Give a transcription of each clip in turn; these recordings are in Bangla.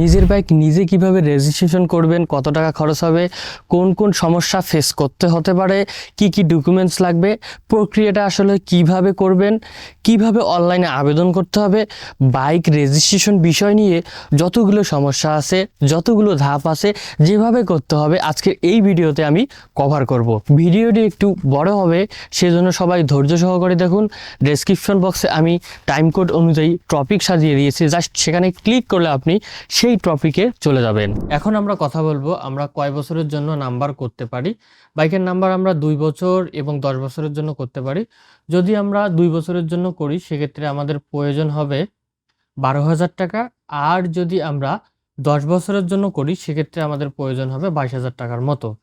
নিজের বাইক নিজে কীভাবে রেজিস্ট্রেশন করবেন, কত টাকা খরচ হবে, কোন কোন সমস্যা ফেস করতে হতে পারে, কি কি ডকুমেন্টস লাগবে, প্রক্রিয়াটা আসলে কীভাবে করবেন, কীভাবে অনলাইনে আবেদন করতে হবে বাইক রেজিস্ট্রেশন বিষয় নিয়ে যতগুলো সমস্যা আছে, যতগুলো ধাপ আছে, যেভাবে করতে হবে আজকের এই ভিডিওতে আমি কভার করব। ভিডিওটি একটু বড় হবে, সেজন্য সবাই ধৈর্য সহকারে দেখুন। ডেসক্রিপশন বক্সে আমি টাইম কোড অনুযায়ী টপিক সাজিয়ে দিয়েছি জাস্ট সেখানে ক্লিক করলে আপনি সেই টপিকে চলে যাবেন। এখন আমরা কথা বলব, আমরা কয় বছরের জন্য নাম্বার করতে পারি? বাইকের নাম্বার আমরা দুই বছর এবং দশ বছরের জন্য করতে পারি। যদি আমরা দুই বছরের জন্য করি, সেক্ষেত্রে আমাদের প্রয়োজন হবে বারো হাজার টাকা। আর যদি আমরা দশ বছরের জন্য করি, সেক্ষেত্রে আমাদের প্রয়োজন হবে বাইশ হাজার টাকার মতো।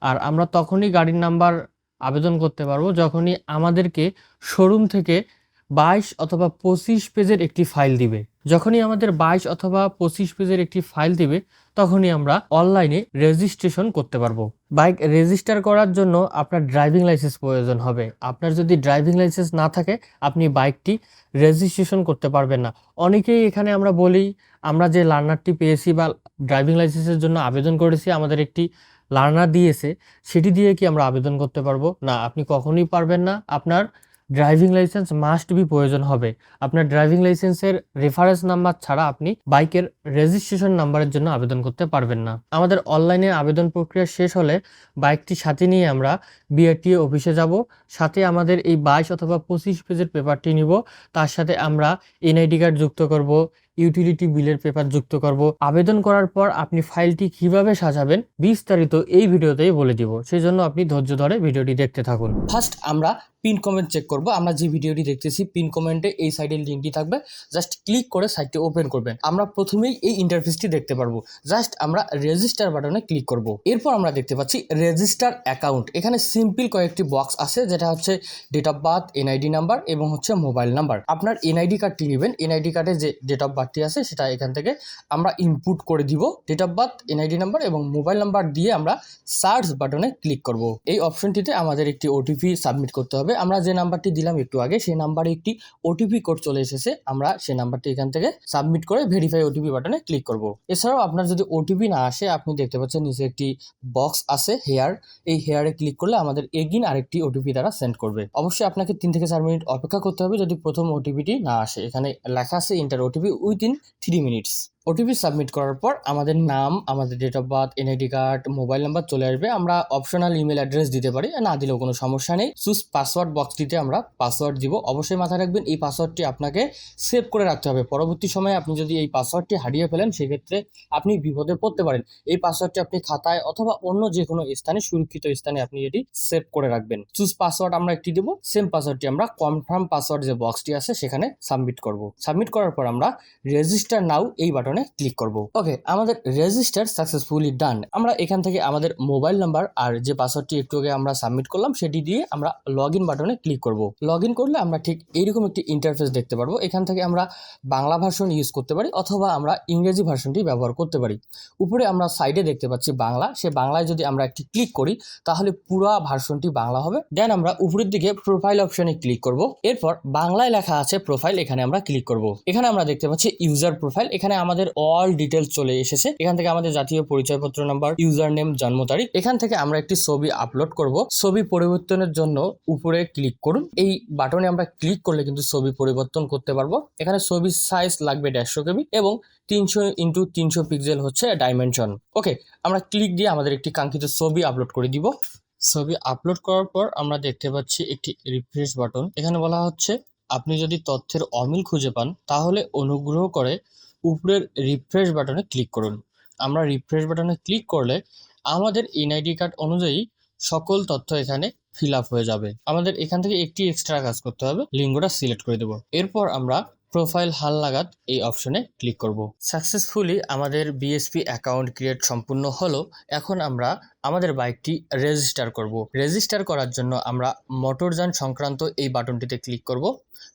আর আমরা তখনই গাড়ির নাম্বার আবেদন করতে পারব, যখনই আমাদেরকে শোরুম থেকে বাইশ অথবা পঁচিশ পেজের একটি ফাইল দিবে। যখনই আমাদের বাইশ অথবা পঁচিশ পেজের একটি ফাইল দিবে, তখনই আমরা অনলাইনে রেজিস্ট্রেশন করতে পারব। বাইক রেজিস্টার করার জন্য আপনার ড্রাইভিং লাইসেন্স প্রয়োজন হবে। আপনার যদি ড্রাইভিং লাইসেন্স না থাকে, আপনি বাইকটি রেজিস্ট্রেশন করতে পারবেন না। অনেকেই এখানে আমরা বলি, আমরা যে লার্নারটি পেয়েছি বা ড্রাইভিং লাইসেন্সের জন্য আবেদন করেছি, আমাদের একটি লার্নার দিয়েছে, সেটি দিয়ে কি আমরা আবেদন করতে পারব? না, আপনি কখনোই পারবেন না। আপনার ড্রাইভিং লাইসেন্স মাস্ট বি প্রয়োজন হবে। আপনার ড্রাইভিং লাইসেন্সের রেফারেন্স নাম্বার ছাড়া আপনি বাইকের রেজিস্ট্রেশন নাম্বারের জন্য আবেদন করতে পারবেন না। আমাদের অনলাইনে আবেদন প্রক্রিয়া শেষ হলে বাইকটি সাথে নিয়ে আমরা বিআরটিএ অফিসে যাব। সাথে আমাদের এই বাইশ অথবা পঁচিশ পেজের পেপারটি নিব। তার সাথে আমরা এনআইডি কার্ড যুক্ত করব ইউটিলিটি বিলের পেপার যুক্ত করব। আবেদন করার পর আপনি ফাইলটি কীভাবে সাজাবেন বিস্তারিত এই ভিডিওতেই বলে দিব। সেই জন্য আপনি ধৈর্য ধরে ভিডিওটি দেখতে থাকুন। ফার্স্ট আমরা পিন কমেন্ট চেক করব। আমরা যে ভিডিওটি দেখতেছি, পিন কমেন্টে এই সাইডের লিঙ্কটি থাকবে। জাস্ট ক্লিক করে সাইটটি ওপেন করবেন। আমরা প্রথমেই এই ইন্টারফেসটি দেখতে পারব। জাস্ট আমরা রেজিস্টার বাটনে ক্লিক করব। এরপর আমরা দেখতে পাচ্ছি রেজিস্টার অ্যাকাউন্ট এখানে সিম্পল কয়েকটি বক্স আছে, যেটা হচ্ছে date of birth NID number এবং হচ্ছে মোবাইল নাম্বার আপনার এনআইডি কার্ডটি নেবেন। এনআইডি কার্ডে যে ডেট অফ বার্থটি আছে, সেটা এখান থেকে আমরা ইনপুট করে দিব। Date of birth NID number এবং মোবাইল নাম্বার দিয়ে আমরা সার্চ বাটনে ক্লিক করব। এই অপশনটিতে আমাদের একটি ওটিপি সাবমিট করতে হবে। আমরা যে নাম্বারটি দিলাম একটু আগে, সেই নাম্বারে একটি ওটিপি কোড চলে এসেছে। আমরা সেই নাম্বারটি এখান থেকে সাবমিট করে ভেরিফাই ওটিপি বাটনে ক্লিক করব। এছাড়াও আপনার যদি ওটিপি না আসে, আপনি দেখতে পাচ্ছেন নিচে একটি বক্স আছে হেয়ার এই হেয়ারে ক্লিক করলে আমাদের এগিন আরেকটি ওটিপি দ্বারা সেন্ড করবে। অবশ্যই আপনাকে তিন থেকে চার মিনিট অপেক্ষা করতে হবে যদি প্রথম ওটিপিটি না আসে। এখানে লেখা আছে enter OTP within three minutes OTP submit করার পর আমাদের নাম, আমাদের date of birth NID card mobile number চলে আসবে। আমরা অপশনাল ইমেল অ্যাড্রেস দিতে পারি, না দিলেও কোনো সমস্যা নেই। চুজ পাসওয়ার্ড বক্সটিতে আমরা পাসওয়ার্ড দিব। অবশ্যই মাথায় রাখবেন, এই পাসওয়ার্ডটি আপনাকে সেভ করে রাখতে হবে। পরবর্তী সময়ে আপনি যদি এই পাসওয়ার্ডটি হারিয়ে ফেলেন, সেক্ষেত্রে আপনি বিপদে পড়তে পারেন। এই পাসওয়ার্ডটি আপনি খাতায় অথবা অন্য যে কোনো স্থানে, সুরক্ষিত স্থানে আপনি এটি সেভ করে রাখবেন। চুজ পাসওয়ার্ড আমরা একটি দেবো সেম পাসওয়ার্ডটি আমরা কনফার্ম পাসওয়ার্ড যে বক্সটি আছে, সেখানে সাবমিট করব। সাবমিট করার পর আমরা রেজিস্টার নাও এই বাটনে ক্লিক করব। ওকে আমাদের রেজিস্টার সাকসেসফুলি ডান আমরা এখান থেকে আমাদের মোবাইল নাম্বার আর যে পাসওয়ার্ডটি একটু আগে আমরা সাবমিট করলাম, সেটি দিয়ে আমরা লগ ইন বাটনে ক্লিক করব। লগ ইন করলে আমরা ঠিক এইরকম একটি ইন্টারফেস দেখতে পারব। এখান থেকে আমরা বাংলা ভার্সন ইউজ করতে পারি অথবা আমরা ইংরেজি ভার্সনটি ব্যবহার করতে পারি। উপরে আমরা সাইডে দেখতে পাচ্ছি বাংলা। সে বাংলায় যদি আমরা একটি ক্লিক করি, তাহলে পুরো ভার্সনটি বাংলা হবে। দেন আমরা উপরের দিকে প্রোফাইল অপশনে ক্লিক করব। এরপর বাংলায় লেখা আছে প্রোফাইল এখানে আমরা ক্লিক করব। এখানে আমরা দেখতে পাচ্ছি ইউজার প্রোফাইল এখানে আমাদের অল ডিটেলস চলে এসেছে। এখান থেকে আমাদের জাতীয় পরিচয়পত্র নাম্বার ইউজার নেম জন্ম তারিখ। এখান থেকে আমরা একটি ছবি আপলোড করব। ছবি পরিবর্তনের জন্য উপরে ক্লিক করুন। এই বাটনে আমরা ক্লিক করলে কিন্তু ছবি পরিবর্তন করতে পারব। এখানে ছবির সাইজ লাগবে দেড়শো কেবি এবং তিনশো ইন্টু তিনশো পিক্সেল হচ্ছে ডাইমেনশন ওকে আমরা ক্লিক দিয়ে আমাদের একটি কাঙ্ক্ষিত ছবি আপলোড করে দিব। ছবি আপলোড করার পর আমরা দেখতে পাচ্ছি একটি রিফ্রেশ বাটন এখানে বলা হচ্ছে, আপনি যদি তথ্যের অমিল খুঁজে পান, তাহলে অনুগ্রহ করে উপরের রিফ্রেশ বাটনে ক্লিক করুন। আমরা রিফ্রেশ বাটনে ক্লিক করলে আমাদের এনআইডি কার্ড অনুযায়ী সকল তথ্য এখানে ফিল আপ হয়ে যাবে। আমাদের এখান থেকে একটি এক্সট্রা কাজ করতে হবে, লিঙ্গটা সিলেক্ট করে দেব। এরপর আমরা প্রোফাইল হাল লাগাত এই অপশনে ক্লিক করব। সাকসেসফুলি আমাদের বিএসপি অ্যাকাউন্ট ক্রিয়েট সম্পূর্ণ হলো। এখন আমরা আমাদের বাইকটি রেজিস্টার করব। রেজিস্টার করার জন্য আমরা মোটরযান সংক্রান্ত এই বাটনটিতে ক্লিক করব।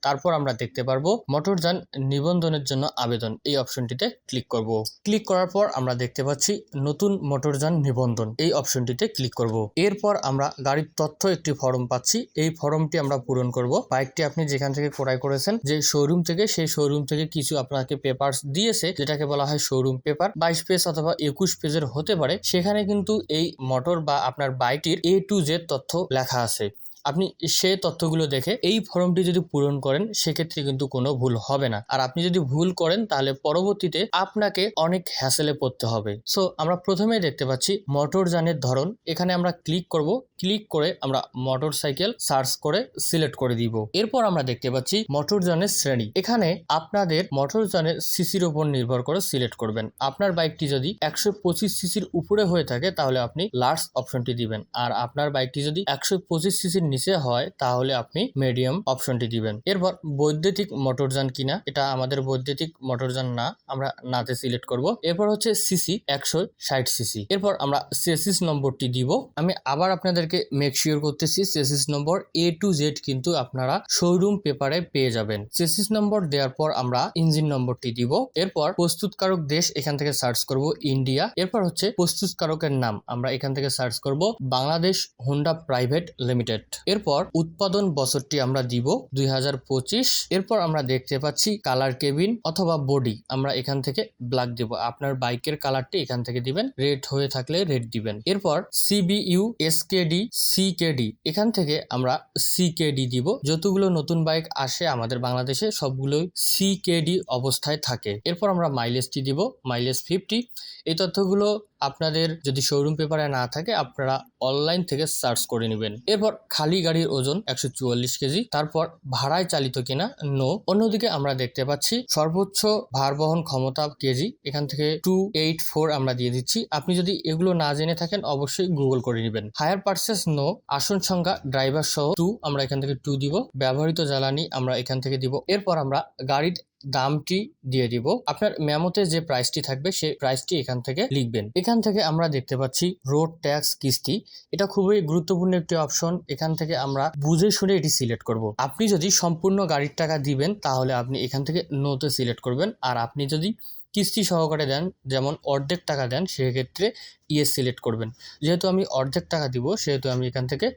তারপর আমরা দেখতে পারব মোটরযান নিবন্ধনের জন্য আবেদন। এই অপশনটিতে ক্লিক করব। ক্লিক করার পর আমরা দেখতে পাচ্ছি নতুন মোটরযান নিবন্ধন। এই অপশনটিতে ক্লিক করব। এরপর আমরা গাড়ির তথ্য একটি ফর্ম পাচ্ছি। এই ফর্মটি আমরা পূরণ করব। বাইকটি আপনি যেখান থেকে ক্রয় করেছেন, যে শোরুম থেকে, সেই শোরুম থেকে কিছু আপনাকে পেপারস দিয়েছে, যেটাকে বলা হয় শোরুম পেপার বাইশ পেজ অথবা একুশ পেজের হতে পারে। সেখানে কিন্তু এই মোটর বা আপনার বাইকটির এ টু জেড তথ্য লেখা আছে। আপনি সে তথ্যগুলো দেখে এই ফর্মটি যদি পূরণ করেন, সেক্ষেত্রে কিন্তু কোনো ভুল হবে না। আর আপনি যদি ভুল করেন, তাহলে পরবর্তীতে আপনাকে অনেক হ্যাসেলে পড়তে হবে। সো আমরা প্রথমে দেখতে পাচ্ছি মোটর যানের ধরন। এখানে আমরা ক্লিক করব। ক্লিক করে আমরা মোটর সাইকেল সার্চ করে সিলেক্ট করে দিব। এরপর আমরা দেখতে পাচ্ছি মোটর যানের শ্রেণি। এখানে আপনাদের মোটর যানের সিসির উপর নির্ভর করে সিলেক্ট করবেন। আপনার বাইকটি যদি একশো পঁচিশ সিসির উপরে হয়ে থাকে, তাহলে আপনি লার্জ অপশনটি দিবেন। আর আপনার বাইকটি যদি একশো পঁচিশ সিসির নিচে হয়, তাহলে আপনি মিডিয়াম অপশনটি দিবেন। এরপর বৈদ্যুতিক মোটরযান কিনা, এটা আমাদের বৈদ্যুতিক মোটরযান না, আমরা নাতে সিলেক্ট করব। এরপর হচ্ছে সিসি একশো ষাট সিসি এরপর আমরা সেসিস নম্বরটি দিব। আমি আবার আপনাদেরকে মেক শিওর করতেছি chassis number A to Z কিন্তু আপনারা শোরুম পেপারে পেয়ে যাবেন। সেসিস নম্বর দেওয়ার পর আমরা ইঞ্জিন নম্বরটি দিব। এরপর প্রস্তুতকারক দেশ এখান থেকে সার্চ করব ইন্ডিয়া এরপর হচ্ছে প্রস্তুতকারকের নাম, আমরা এখান থেকে সার্চ করব, বাংলাদেশ হোন্ডা প্রাইভেট লিমিটেড এরপর উৎপাদন বছরটি আমরা দিব দুই হাজার পঁচিশ। এরপর আমরা দেখতে পাচ্ছি কালার কেবিন অথবা বডি। আমরা এখান থেকে ব্ল্যাক দিব। আপনার বাইকের কালারটি এখান থেকে দিবেন। রেড হয়ে থাকলে রেড দিবেন। এরপর সিবিইউ এসকেডি সিকেডি এখান থেকে আমরা সিকেডি দিব। যতগুলো নতুন বাইক আসে আমাদের বাংলাদেশে, সবগুলোই সিকেডি অবস্থায় থাকে। এরপর আমরা মাইলেজটি দিব। মাইলেজ ফিফটি এই তথ্যগুলো আপনাদের যদি শোরুম পেপারে না থাকে, আপনারা অনলাইন থেকে সার্চ করে নেবেন। এরপর খালি গাড়ির ওজন একশো চুয়াল্লিশ কেজি, তারপর ভাড়ায় চালিত কিনা নো অন্যদিকে আমরা দেখতে পাচ্ছি সর্বোচ্চ ভার বহন ক্ষমতা কেজি, এখান থেকে টু এইট ফোর আমরা দিয়ে দিচ্ছি। আপনি যদি এগুলো না জেনে থাকেন, অবশ্যই গুগল করে নেবেন। হায়ার পার্সেস নো আসন সংখ্যা ড্রাইভার সহ টু আমরা এখান থেকে টু দিব। ব্যবহৃত জ্বালানি আমরা এখান থেকে দিব। এরপর আমরা গাড়ির দামটি দিয়ে দিব। আপনার মেমোতে যে প্রাইসটি থাকবে সেই প্রাইসটি এখান থেকে লিখবেন। এখান থেকে আমরা দেখতে পাচ্ছি রোড ট্যাক্স কিস্তি। এটা খুবই গুরুত্বপূর্ণ একটি অপশন এখান থেকে আমরা বুঝে শুনে এটি সিলেক্ট করব। আপনি যদি সম্পূর্ণ গাড়ির টাকা দিবেন, তাহলে আপনি এখান থেকে নোতে সিলেক্ট করবেন। আর আপনি যদি কিস্তি সহকারে দেন, যেমন অর্ধেক টাকা দেন, সেক্ষেত্রে ইয়ে সিলেক্ট করবেন। যেহেতু আমি অর্ধেক টাকা দিব, সেহেতু আমি এখান থেকে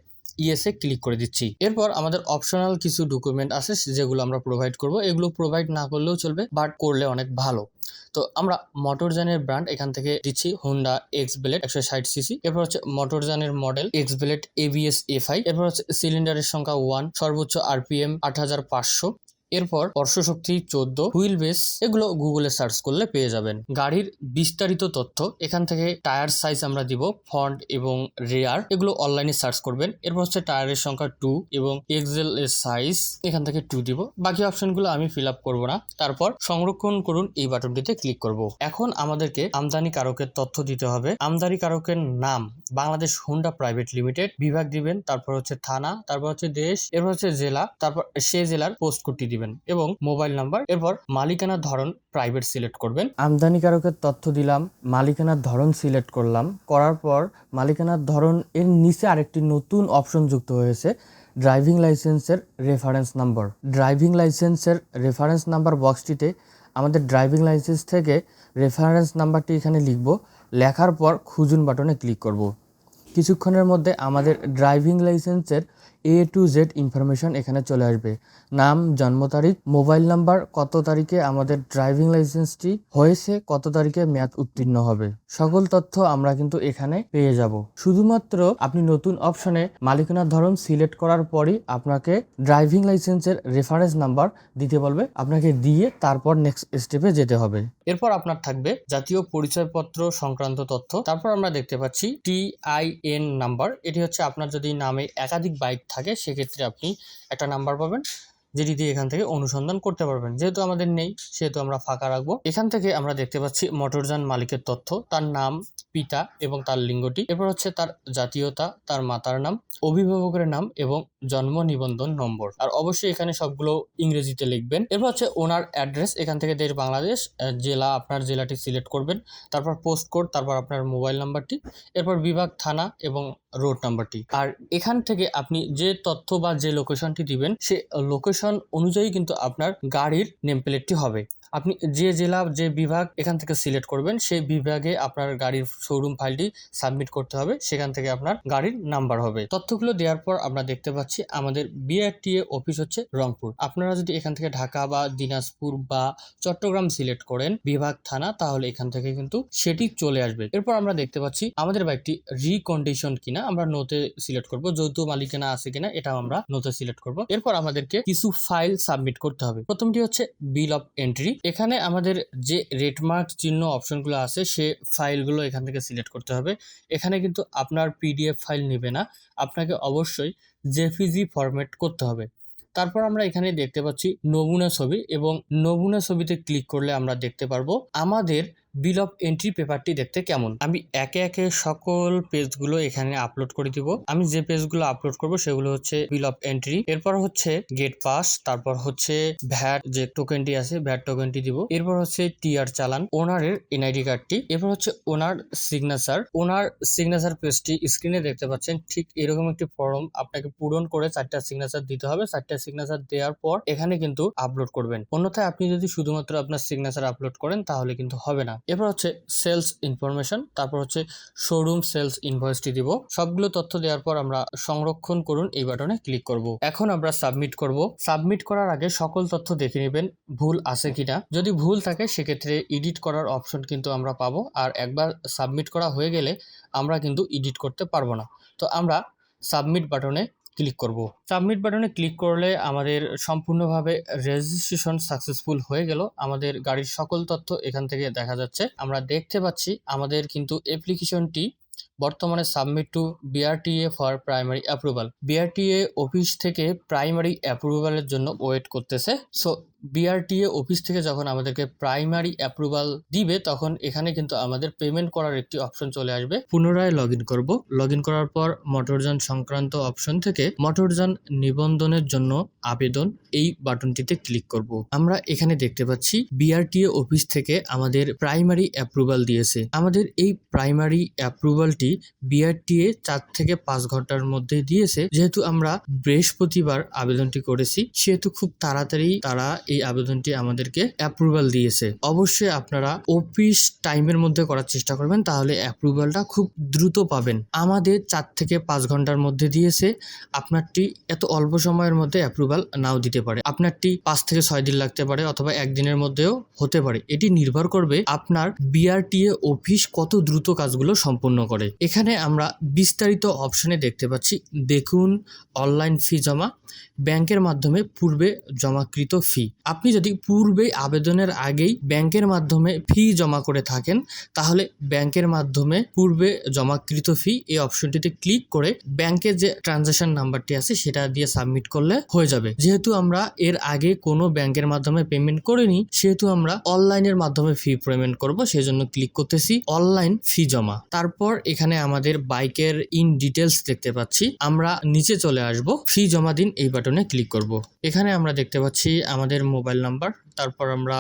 ইএসএ ক্লিক করে দিচ্ছি। এরপর আমাদের অপশনাল কিছু ডকুমেন্ট আছে যেগুলো আমরা প্রোভাইড করব। এগুলো প্রোভাইড না করলেও চলবে বাট করলে অনেক ভালো। তো আমরা মোটরজানের ব্র্যান্ড এখান থেকে দিচ্ছি হুন্ডা এক্স ব্লেড একশো ষাট সিসি এরপর হচ্ছে মোটরজানের model X Blade ABS FI এরপর হচ্ছে সিলিন্ডারের সংখ্যা ওয়ান সর্বোচ্চ আরপিএম আট হাজার পাঁচশো। এরপর শক্তি চোদ্দ, হুইল বেস, এগুলো গুগলে সার্চ করলে পেয়ে যাবেন। গাড়ির বিস্তারিত তথ্য, এখান থেকে টায়ার সাইজ আমরা দিব ফ্রন্ট এবং রেয়ার, এগুলো অনলাইনে সার্চ করবেন। এরপর হচ্ছে টায়ারের সংখ্যা টু এবং এক্সেল এর সাইজ, এখান থেকে টু দিব। বাকি অপশনগুলো আমি ফিল আপ করব না। তারপর সংরক্ষণ করুন এই বাটনটিতে ক্লিক করব। এখন আমাদেরকে আমদানি কারকের তথ্য দিতে হবে। আমদানি কারকের নাম, বাংলাদেশ হুন্ডা প্রাইভেট লিমিটেড, বিভাগ দিবেন, তারপর হচ্ছে থানা, তারপর হচ্ছে দেশ, এরপর হচ্ছে জেলা, তারপর সে জেলার পোস্ট কোডটি দিবেন। এবং মোবাইল নাম্বার, এরপর মালিকানার ধরন প্রাইভেট সিলেক্ট করবেন। আমদানিকারকের তথ্য দিলাম, মালিকানার ধরন সিলেক্ট করলাম। করার পর মালিকানার ধরন এর নিচে আরেকটি নতুন অপশন যুক্ত হয়েছে ড্রাইভিং লাইসেন্সের রেফারেন্স নাম্বার ড্রাইভিং লাইসেন্সের রেফারেন্স নাম্বার বক্সটিতে আমাদের ড্রাইভিং লাইসেন্স থেকে রেফারেন্স নাম্বারটি এখানে লিখব। লেখার পর খুঁজুন বাটনে ক্লিক করব। কিছুক্ষণের মধ্যে আমাদের ড্রাইভিং লাইসেন্সের এ টু জেড ইনফরমেশন এখানে চলে আসবে। নাম, জন্ম তারিখ মোবাইল নাম্বার কত তারিখে আমাদের ড্রাইভিং লাইসেন্সটি হয়েছে, কত তারিখে মেয়াদ উত্তীর্ণ হবে। সকল তথ্য আমরা কিন্তু এখানে পেয়ে যাব। শুধুমাত্র আপনি নতুন অপশনে মালিকানার ধরন সিলেক্ট করার পরই আপনাকে ড্রাইভিং লাইসেন্সের রেফারেন্স নাম্বার দিতে বলবে। আপনাকে দিয়ে তারপর নেক্সট স্টেপে যেতে হবে। এরপর আপনার থাকবে জাতীয় পরিচয়পত্র সংক্রান্ত তথ্য। তারপর আমরা দেখতে পাচ্ছি টিআইএন নাম্বার এটি হচ্ছে আপনার যদি নামে একাধিক বাইক থাকে, সেক্ষেত্রে আপনি একটা নাম্বার পাবেন, যেটি দিয়ে এখান থেকে অনুসন্ধান করতে পারবেন। যেহেতু আমাদের নেই, সেহেতু আমরা ফাঁকা রাখব। এখান থেকে আমরা দেখতে পাচ্ছি মোটরযান মালিকের তথ্য। তার নাম, পিতা এবং তার লিঙ্গটি। এরপর হচ্ছে তার জাতীয়তা, তার মাতার নাম, অভিভাবকের নাম এবং জন্ম নিবন্ধন নম্বর। আর অবশ্যই এখানে সবগুলো ইংরেজিতে লিখবেন। এরপর হচ্ছে ওনার অ্যাড্রেস, এখান থেকে দেশ বাংলাদেশ জেলা, আপনার জেলাটি সিলেক্ট করবেন। তারপর পোস্ট কোড তারপর আপনার মোবাইল নাম্বারটি এরপর বিভাগ, থানা এবং রোড নাম্বারটি আর এখান থেকে আপনি যে তথ্য বা যে লোকেশনটি দিবেন, সে লোকেশন অনুযায়ী কিন্তু আপনার গাড়ির নেম প্লেটটি হবে। আপনি যে জেলা, যে বিভাগ এখান থেকে সিলেক্ট করবেন, সেই বিভাগে আপনার গাড়ির শোরুম ফাইলটি সাবমিট করতে হবে। সেখান থেকে আপনার গাড়ির নাম্বার হবে। তথ্যগুলো দেওয়ার পর আমরা দেখতে পাচ্ছি আমাদের বিআরটিএ অফিস হচ্ছে রংপুর। আপনারা যদি এখান থেকে ঢাকা বা দিনাজপুর বা চট্টগ্রাম সিলেক্ট করেন বিভাগ, থানা, তাহলে এখান থেকে কিন্তু সেটি চলে আসবে। এরপর আমরা দেখতে পাচ্ছি আমাদের বাইকটি রিকন্ডিশন কিনা, আমরা নোতে সিলেক্ট করব। যৌথ মালিকানা আছে কিনা, এটাও আমরা নোতে সিলেক্ট করব। এরপর আমাদেরকে কিছু ফাইল সাবমিট করতে হবে। প্রথমটি হচ্ছে বিল অফ এন্ট্রি এখানে আমাদের যে রেডমার্ক চিহ্ন অপশনগুলো আছে, সে ফাইলগুলো এখান থেকে সিলেক্ট করতে হবে। এখানে কিন্তু আপনার পিডিএফ ফাইল নেবে না। আপনাকে অবশ্যই জেপিজি ফরম্যাট করতে হবে। তারপর আমরা এখানে দেখতে পাচ্ছি নমুনা ছবি এবং নমুনা ছবিতে ক্লিক করলে আমরা দেখতে পারব। আমাদের বিল অফ এন্ট্রি পেপারটি দেখতে কেমন? আমি একে একে সকল পেজগুলো এখানে আপলোড করে দিব। আমি যে পেজগুলো আপলোড করব সেগুলো হচ্ছে বিল অফ এন্ট্রি এরপর হচ্ছে গেট পাস তারপর হচ্ছে ভ্যাট যে টোকেনটি আছে ভ্যাট টোকেনটি দিব। এরপর হচ্ছে টিআর চালান ওনারের এনআইডি কার্ডটি এরপর হচ্ছে ওনার সিগনেচার ওনার সিগনেচার পেজটি স্ক্রিনে দেখতে পাচ্ছেন, ঠিক এরকম একটি ফর্ম আপনাকে পূরণ করে চারটা সিগনেচার দিতে হবে। চারটা সিগনেচার দেওয়ার পর এখানে কিন্তু আপলোড করবেন। অন্যথায় আপনি যদি শুধুমাত্র আপনার সিগনেচার আপলোড করেন, তাহলে কিন্তু হবে না। এরপর হচ্ছে সেলস ইনফরমেশন তারপর হচ্ছে শোরুম সেলস ইনভয়েসটি দিব। সবগুলো তথ্য দেওয়ার পর আমরা সংরক্ষণ করুন এই বাটনে ক্লিক করব। এখন আমরা সাবমিট করব। সাবমিট করার আগে সকল তথ্য দেখে নেবেন, ভুল আছে কিনা। যদি ভুল থাকে, সেক্ষেত্রে এডিট করার অপশন কিন্তু আমরা পাবো। আর একবার সাবমিট করা হয়ে গেলে আমরা কিন্তু এডিট করতে পারব না। তো আমরা সাবমিট বাটনে ক্লিক করব। সাবমিট বাটনে ক্লিক করলে আমাদের সম্পূর্ণভাবে রেজিস্ট্রেশন সাকসেসফুল হয়ে গেল। আমাদের গাড়ির সকল তথ্য এখান থেকে দেখা যাচ্ছে। আমরা দেখতে পাচ্ছি আমাদের কিন্তু অ্যাপ্লিকেশনটি বর্তমানে submit to BRTA for primary approval BRTA office থেকে প্রাইমারি অ্যাপ্রুভালের জন্য ওয়েট করতেছে। সো বিআরটিএ অফিস থেকে যখন আমাদেরকে প্রাইমারি অ্যাপ্রুভাল দিবে, তখন এখানে কিন্তু আমাদের পেমেন্ট করার একটি অপশন চলে আসবে। পুনরায় লগ ইন করব। লগ ইন করার পর মোটরযান সংক্রান্ত অপশন থেকে মোটরযান নিবন্ধনের জন্য আবেদন এই বাটনটিতে ক্লিক করব। আমরা এখানে দেখতে পাচ্ছি বিআরটিএ অফিস থেকে আমাদের প্রাইমারি অ্যাপ্রুভাল দিয়েছে। আমাদের এই প্রাইমারি অ্যাপ্রুভালটি বিআরটিএ চার থেকে পাঁচ ঘণ্টার মধ্যে দিয়েছে। যেহেতু আমরা বৃহস্পতিবার আবেদনটি করেছি, সেহেতু খুব তাড়াতাড়ি তারা এই আবেদনটি আমাদেরকে অ্যাপ্রুভাল দিয়েছে। অবশ্যই আপনারা অফিস টাইমের মধ্যে করার চেষ্টা করবেন, তাহলে অ্যাপ্রুভালটা খুব দ্রুত পাবেন। আমাদের চার থেকে পাঁচ ঘণ্টার মধ্যে দিয়েছে, আপনারটি এত অল্প সময়ের মধ্যে অ্যাপ্রুভাল নাও দিতে পারে। আপনারটি পাঁচ থেকে ছয় দিন লাগতে পারে অথবা একদিনের মধ্যেও হতে পারে। এটি নির্ভর করবে আপনার বিআরটিএ অফিস কত দ্রুত কাজগুলো সম্পূর্ণ করে। এখানে আমরা বিস্তারিত অপশনে দেখতে পাচ্ছি। দেখুন অনলাইন ফি জমা ব্যাংকের মাধ্যমে পূর্বে জমাকৃত ফি আপনি যদি পূর্বে আবেদনের আগেই ব্যাংকের মাধ্যমে ফি জমা করে থাকেন, তাহলে ব্যাংকের মাধ্যমে পূর্বে জমাকৃত ফি এই অপশনটিতে ক্লিক করে ব্যাংকের যে ট্রানজাকশন নাম্বারটি আছে সেটা দিয়ে সাবমিট করলে হয়ে যাবে। যেহেতু আমরা এর আগে কোনো ব্যাংকের মাধ্যমে পেমেন্ট করিনি, সেহেতু আমরা অনলাইনের মাধ্যমে ফি পেমেন্ট করব সেই জন্য ক্লিক করতেছি অনলাইন ফি জমা। তারপর এখানে আমাদের বাইকের ইন ডিটেলস দেখতে পাচ্ছি। আমরা নিচে চলে আসব। ফি জমা দিন এই বাটনে ক্লিক করব। এখানে আমরা দেখতে পাচ্ছি আমাদের মোবাইল নাম্বার তারপর আমরা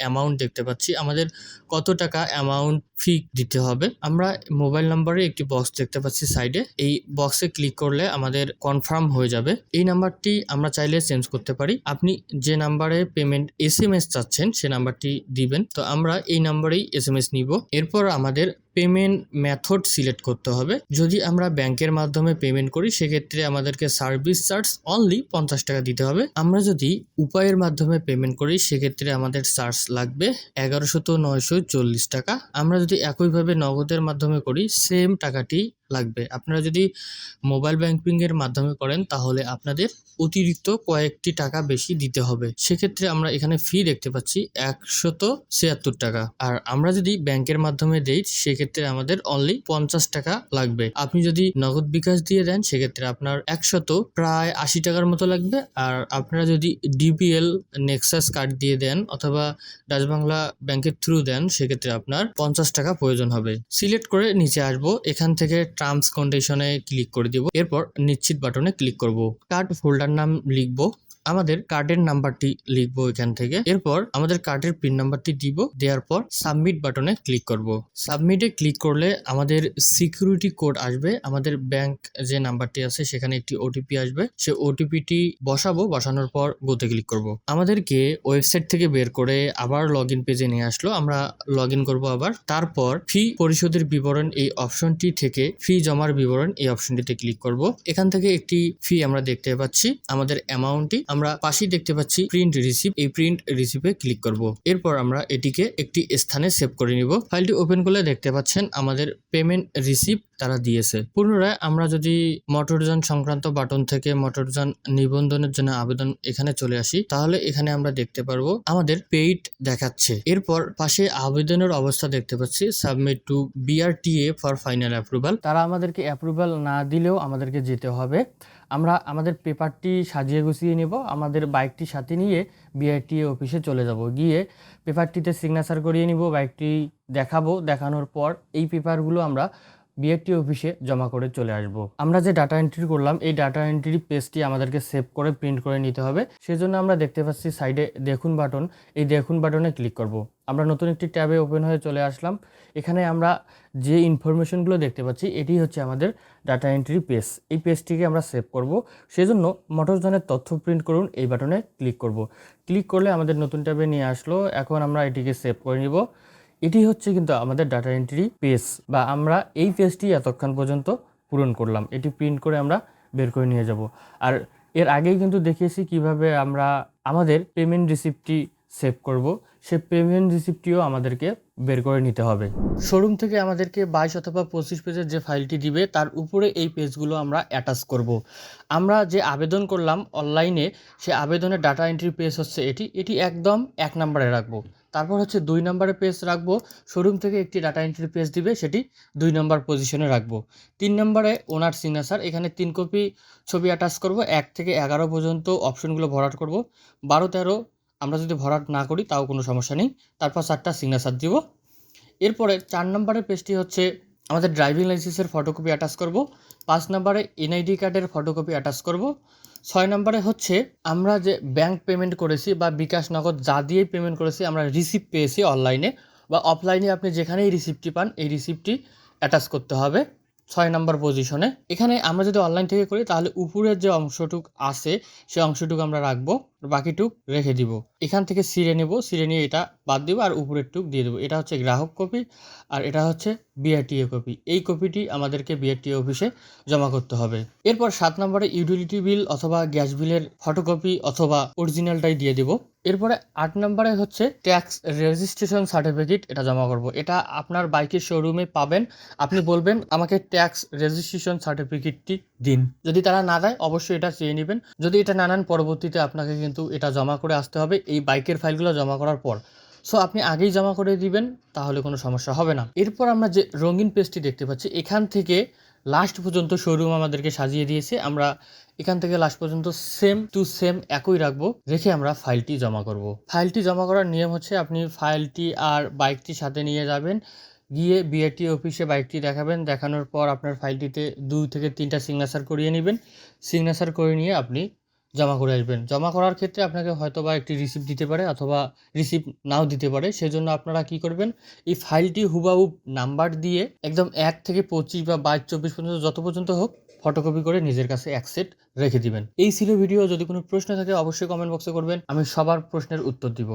অ্যামাউন্ট দেখতে পাচ্ছি। আমাদের কত টাকা অ্যামাউন্ট ফি দিতে হবে? আমরা মোবাইল নাম্বারে একটি বক্স দেখতে পাচ্ছি সাইডে এই বক্সে ক্লিক করলে আমাদের কনফার্ম হয়ে যাবে। এই নাম্বারটি আমরা চাইলে চেঞ্জ করতে পারি। আপনি যে নাম্বারে পেমেন্ট এস এম এস চাচ্ছেন, সে নাম্বারটি দিবেন। তো আমরা এই নাম্বারেই এস এম এস নিব। এরপর আমাদের পেমেন্ট মেথড সিলেক্ট করতে হবে। যদি আমরা ব্যাংকের মাধ্যমে পেমেন্ট করি, সেক্ষেত্রে আমাদেরকে সার্ভিস চার্জ অনলি পঞ্চাশ টাকা দিতে হবে। আমরা যদি উপায়ের মাধ্যমে পেমেন্ট করি, সেক্ষেত্রে আমাদের চার্জ লাগবে এগারোশত নয়শো চল্লিশ টাকা। আমরা যদি একইভাবে নগদের মাধ্যমে করি সেম টাকাটি লাগবে। আপনারা যদি মোবাইল ব্যাংকিংয়ের মাধ্যমে করেন, তাহলে আপনাদের অতিরিক্ত কয়েকটি টাকা বেশি দিতে হবে। সেক্ষেত্রে আমরা এখানে ফি দেখতে পাচ্ছি একশত ছিয়াত্তর টাকা। আর আমরা যদি ব্যাংকের মাধ্যমে দেই, সেক্ষেত্রে আমাদের অনলি পঞ্চাশ টাকা লাগবে। আপনি যদি নগদ বিকাশ দিয়ে দেন, সেক্ষেত্রে আপনার একশত প্রায় আশি টাকার মতো লাগবে। আর আপনারা যদি ডিবিএল নেক্সাস কার্ড দিয়ে দেন, অথবা ডাচ বাংলা ব্যাংকের থ্রু দেন, সেক্ষেত্রে আপনার পঞ্চাশ টাকা প্রয়োজন হবে। সিলেক্ট করে নিচে আসব। এখান থেকে টার্মস কন্ডিশনে ক্লিক করে দিব। এরপর নিশ্চিত বাটনে ক্লিক করব। কার্ড ফোল্ডার নাম লিখব। আমাদের কার্ডের নাম্বারটি লিখব এখান থেকে। এরপর আমাদের কার্ডের পিন নাম্বারটি দিব। দেওয়ার পর সাবমিট বাটনে ক্লিক করব। সাবমিটে ক্লিক করলে আমাদের সিকিউরিটি কোড আসবে। আমাদের ব্যাংক যে নাম্বারটি আছে, সেখানে একটি ওটিপি আসবে। সে ওটিপিটি বসাবো। বসানোর পর গোতে ক্লিক করব। আমাদেরকে ওয়েবসাইট থেকে বের করে আবার লগ ইন পেজে নিয়ে আসলো। আমরা লগ ইন করব আবার। তারপর ফি পরিশোধের বিবরণ এই অপশনটি থেকে ফি জমার বিবরণ এই অপশনটিতে ক্লিক করব। এখান থেকে একটি ফি আমরা দেখতে পাচ্ছি। আমাদের অ্যামাউন্টটি আমরা পাশেই দেখতে পাচ্ছি প্রিন্ট রিসিভ এই প্রিন্ট রিসিভে ক্লিক করব। এরপর আমরা এটিকে একটি স্থানে সেভ করে নিব। ফাইলটি ওপেন করলে দেখতে পাচ্ছেন আমাদের পেমেন্ট রিসিভ তারা দিয়েছে। পুনরায় আমরা যদি মোটরযান সংক্রান্ত বাটন থেকে মোটরযান নিবন্ধনের জন্য আবেদন এখানে চলে আসি, তাহলে এখানে আমরা দেখতে পারব আমাদের পেইড দেখাচ্ছে। এরপর পাশে আবেদনের অবস্থা দেখতে পাচ্ছি submit to BRTA for final approval তারা আমাদেরকে অ্যাপ্রুভাল না দিলেও আমাদেরকে যেতে হবে। আমরা আমাদের পেপারটি সাজিয়ে গুছিয়ে নেব, আমাদের বাইকটি সাথে নিয়ে বিআরটিএ অফিসে চলে যাব। গিয়ে পেপারটিতে সিগনেচার করিয়ে নিব, বাইকটি দেখাবো, দেখানোর পর এই পেপারগুলো আমরা বিআরটি অফিসে জমা করে চলে আসব। আমরা যে ডাটা এন্ট্রি করলাম, এই ডাটা এন্ট্রি পেজটি আমাদেরকে সেভ করে প্রিন্ট করে নিতে হবে। সেজন্য আমরা দেখতে পাচ্ছি সাইডে দেখুন বাটন এই দেখুন বাটনে ক্লিক করব। আমরা নতুন একটি ট্যাবে ওপেন হয়ে চলে আসলাম। এখানে আমরা যে ইনফরমেশনগুলো দেখতে পাচ্ছি, এটি হচ্ছে আমাদের ডাটা এন্ট্রি পেজ এই পেজটিকে আমরা সেভ করব। সেজন্য মোটরজনের তথ্য প্রিন্ট করুন, এই বাটনে ক্লিক করব। ক্লিক করলে আমাদের নতুন ট্যাবে নিয়ে আসলো। এখন আমরা এটিকে সেভ করে নিব। এটি হচ্ছে কিন্তু আমাদের ডাটা এন্ট্রি পেজ বা আমরা এই পেজটি এতক্ষণ পর্যন্ত পূরণ করলাম। এটি প্রিন্ট করে আমরা বের করে নিয়ে যাব। আর এর আগেই কিন্তু দেখিয়েছি কীভাবে আমরা আমাদের পেমেন্ট রিসিপ্টটি সেভ করব। সে পেমেন্ট রিসিপ্টটিও আমাদেরকে বের করে নিতে হবে। শোরুম থেকে আমাদেরকে বাইশ অথবা পঁচিশ পেজের যে ফাইলটি দিবে, তার উপরে এই পেজগুলো আমরা অ্যাটাচ করব। আমরা যে আবেদন করলাম অনলাইনে সে আবেদনের ডাটা এন্ট্রি পেজ হচ্ছে এটি। এটি একদম এক নম্বরে রাখব। তারপর হচ্ছে দুই নম্বরে পেজ রাখব। শোরুম থেকে একটি ডাটা এন্ট্রি পেজ দিবে, সেটি দুই নম্বর পজিশনে রাখব। তিন নম্বরে ওনার সিগনেচার এখানে তিন কপি ছবি অ্যাটাচ করব, এক থেকে এগারো পর্যন্ত অপশনগুলো ভরাট করব। বারো, তেরো আমরা যদি ভরাট না করি, তাও কোনো সমস্যা নেই। তারপর চারটা সিগনেচার দিব। এরপরে চার নম্বরের পেজটি হচ্ছে আমাদের ড্রাইভিং লাইসেন্সের ফটোকপি অ্যাটাচ করব। পাঁচ নম্বরে এনআইডি কার্ডের ফটোকপি অ্যাটাচ করব। ছয় নম্বরে হচ্ছে, আমরা যে ব্যাংক পেমেন্ট করেছি বা বিকাশ নগদ যা দিয়েই পেমেন্ট করেছি, আমরা রিসিপ্ট পেয়েছি অনলাইনে বা অফলাইনে আপনি যেখানেই রিসিপ্টটি পান, এই রিসিপ্টটি অ্যাটাচ করতে হবে ছয় নম্বর পজিশনে এখানে আমরা যদি অনলাইন থেকে করি, তাহলে উপরের যে অংশটুক আছে সেই অংশটুকু আমরা রাখব। বাকিটুক রেখে দিব। এখান থেকে সিরে নেব সিরে নিয়ে এটা বাদ দিব আর উপরের টুক দিয়ে দেবো। এটা হচ্ছে গ্রাহক কপি আর এটা হচ্ছে বিআরটিএ কপি। এই কপিটি আমাদেরকে বিআরটিএ অফিসে জমা করতে হবে। এরপর সাত নম্বরে ইউটিলিটি বিল অথবা গ্যাস বিলের ফটোকপি অথবা অরিজিনালটাই দিয়ে দিব। এরপরে আট নম্বরে হচ্ছে ট্যাক্স রেজিস্ট্রেশন সার্টিফিকেট এটা জমা করব। এটা আপনার বাইকের শোরুমে পাবেন। আপনি বলবেন, আমাকে ট্যাক্স রেজিস্ট্রেশন সার্টিফিকেটটি দিন। যদি তারা না দেয়, অবশ্যই এটা চেয়ে নেবেন। যদি এটা না নেন, পরবর্তীতে আপনাকে কিন্তু এটা জমা করে আসতে হবে। এই বাইকের ফাইলগুলো জমা করার পর। সো আপনি আগেই জমা করে দিবেন, তাহলে কোনো সমস্যা হবে না। এরপর আমরা যে রঙিন পেজটি দেখতে পাচ্ছি, এখান থেকে লাস্ট পর্যন্ত শোরুম আমাদেরকে সাজিয়ে দিয়েছে। আমরা এখান থেকে লাস্ট পর্যন্ত সেম টু সেম একই রাখব, রেখে আমরা ফাইলটি জমা করব। ফাইলটি জমা করার নিয়ম হচ্ছে, আপনি ফাইলটি আর বাইকটি সাথে নিয়ে যাবেন। গিয়ে বিআরটি অফিসে বাইকটি দেখাবেন। দেখানোর পর আপনার ফাইলটিতে দুই থেকে তিনটা সিগনেচার করিয়ে নেবেন। সিগনেচার করে নিয়ে আপনি জমা করে আসবেন। জমা করার ক্ষেত্রে আপনাকে হয়তো বা একটি রিসিপ্ট দিতে পারে অথবা রিসিপ্ট নাও দিতে পারে। সেজন্য আপনারা কি করবেন, এই ফাইলটি হুবাহুব নাম্বার দিয়ে একদম এক থেকে পঁচিশ বা বাইশ, চব্বিশ পর্যন্ত যত পর্যন্ত হোক ফটোকপি করে নিজের কাছে এক সেট রেখে দিবেন। এই ছিল ভিডিও যদি কোনো প্রশ্ন থাকে অবশ্যই কমেন্ট বক্সে করবেন। আমি সবার প্রশ্নের উত্তর দিব।